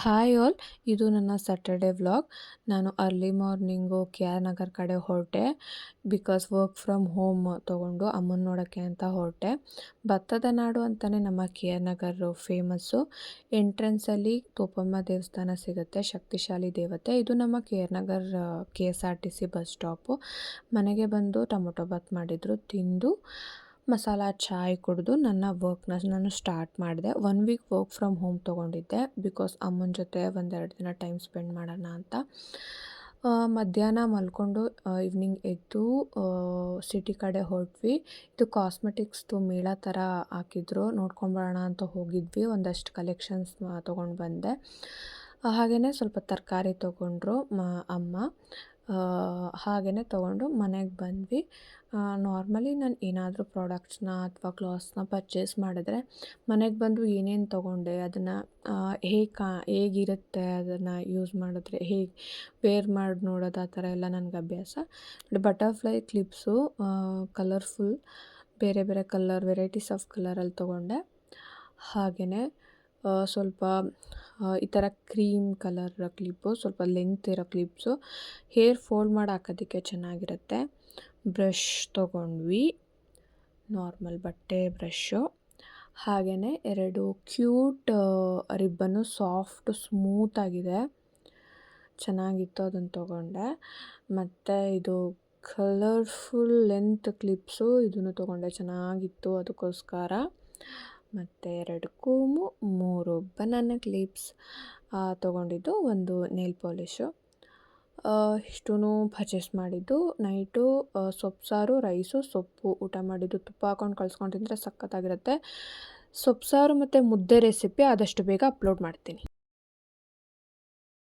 Hi all, ಇದು ನನ್ನ Saturday vlog ನಾನು early morning K R Nagar ಕಡೆ ಹೊರಟೆ ಬಿಕಾಸ್ ವರ್ಕ್ ಫ್ರಮ್ ಹೋಮ್ ತೊಗೊಂಡು ಅಮ್ಮನ ನೋಡೋಕ್ಕೆ ಅಂತ ಹೊರಟೆ. ಭತ್ತದ ನಾಡು ಅಂತಲೇ ನಮ್ಮ ಕೆ ಆರ್ ನಗರ್ ಫೇಮಸ್ಸು ಎಂಟ್ರೆನ್ಸಲ್ಲಿ ತೋಪಮ್ಮ ದೇವಸ್ಥಾನ ಸಿಗುತ್ತೆ, ಶಕ್ತಿಶಾಲಿ ದೇವತೆ. ಇದು ನಮ್ಮ K R Nagar K S R T C bus stop ಮನೆಗೆ ಬಂದು ಟೊಮೊಟೊ ಬಾತ್ ಮಾಡಿದರು, ತಿಂದು ಮಸಾಲ ಚಾಯ್ ಕುಡಿದು ನನ್ನ ವರ್ಕ್ನ ನಾನು ಸ್ಟಾರ್ಟ್ ಮಾಡಿದೆ. One week work from home ತೊಗೊಂಡಿದ್ದೆ. ಬಿಕಾಸ್ ಅಮ್ಮನ ಜೊತೆ ಒಂದೆರಡು ದಿನ ಟೈಮ್ ಸ್ಪೆಂಡ್ ಮಾಡೋಣ ಅಂತ. ಮಧ್ಯಾಹ್ನ ಮಲ್ಕೊಂಡು ಈವ್ನಿಂಗ್ ಎದ್ದು ಸಿಟಿ ಕಡೆ ಹೊರಟ್ವಿ. ಇದು ಕಾಸ್ಮೆಟಿಕ್ಸ್ದು ಮೇಳ ಥರ ಹಾಕಿದ್ರು. ನೋಡ್ಕೊಂಬರೋಣ ಅಂತ ಹೋಗಿದ್ವಿ. ಒಂದಷ್ಟು ಕಲೆಕ್ಷನ್ಸ್ ತೊಗೊಂಡು ಬಂದೆ. ಹಾಗೆಯೇ ಸ್ವಲ್ಪ ತರಕಾರಿ ತೊಗೊಂಡ್ರು ಮ, ಅಮ್ಮ. ಹಾಗೆಯೇ ತೊಗೊಂಡು ಮನೆಗೆ ಬಂದ್ವಿ. ನಾರ್ಮಲಿ ನಾನು ಏನಾದರೂ ಪ್ರಾಡಕ್ಟ್ಸ್ನ ಅಥವಾ ಕ್ಲಾತ್ಸ್ನ ಪರ್ಚೇಸ್ ಮಾಡಿದ್ರೆ ಮನೆಗೆ ಬಂದು ಏನೇನು ತೊಗೊಂಡೆ, ಅದನ್ನು ಹೇಗೆ ಕಾ, ಹೇಗಿರುತ್ತೆ ಅದನ್ನು ಯೂಸ್ ಮಾಡಿದ್ರೆ, ಹೇಗೆ ವೇರ್ ಮಾಡಿ ನೋಡೋದು ಆ ಥರ ಎಲ್ಲ ನನಗೆ ಅಭ್ಯಾಸ. ಬಟರ್ಫ್ಲೈ ಕ್ಲಿಪ್ಸು ಕಲರ್ಫುಲ್, ಬೇರೆ ಬೇರೆ ಕಲರ್, ವೆರೈಟೀಸ್ ಆಫ್ ಕಲರಲ್ಲಿ ತೊಗೊಂಡೆ. ಹಾಗೆಯೇ ಸ್ವಲ್ಪ ಈ ಥರ ಕ್ರೀಮ್ ಕಲರ್ ಕ್ಲಿಪ್ಪು, ಸ್ವಲ್ಪ ಲೆಂತ್ ಇರೋ ಕ್ಲಿಪ್ಸು. ಹೇರ್ ಫೋಲ್ಡ್ ಮಾಡಿ ಹಾಕೋದಕ್ಕೆ ಚೆನ್ನಾಗಿರುತ್ತೆ. ಬ್ರಷ್ ತೊಗೊಂಡ್ವಿ. ನಾರ್ಮಲ್ ಬಟ್ಟೆ ಬ್ರಷ್ಷು ಹಾಗೆಯೇ ಎರಡು ಕ್ಯೂಟ್ ರಿಬ್ಬನ್ನು ಸಾಫ್ಟ್ ಸ್ಮೂತಾಗಿದೆ ಚೆನ್ನಾಗಿತ್ತು ಅದನ್ನು ತೊಗೊಂಡೆ. ಮತ್ತು ಇದು ಕಲರ್ಫುಲ್ ಲೆಂತ್ ಕ್ಲಿಪ್ಸು, ಇದನ್ನು ತೊಗೊಂಡೆ. ಚೆನ್ನಾಗಿತ್ತು ಅದಕ್ಕೋಸ್ಕರ. ಮತ್ತು ಎರಡು ಕೂಮು. ಬನಾನ ಕ್ಲಿಪ್ಸ್ ತೊಗೊಂಡಿದ್ದು ಒಂದು ನೇಲ್ ಪಾಲಿಶು. ಇಷ್ಟೂ ಪರ್ಚೇಸ್ ಮಾಡಿದ್ದು ನೈಟು ಸೊಪ್ಪು ಸಾರು, ರೈಸು, ಸೊಪ್ಪು, ಊಟ ಮಾಡಿದ್ದು ತುಪ್ಪ ಹಾಕೊಂಡು ಕಳ್ಸ್ಕೊಂಡು ತಿಂದರೆ ಸಖತ್ತಾಗಿರುತ್ತೆ. ಸೊಪ್ಪು ಸಾರು ಮತ್ತು ಮುದ್ದೆ ರೆಸಿಪಿ ಆದಷ್ಟು ಬೇಗ ಅಪ್ಲೋಡ್ ಮಾಡ್ತೀನಿ.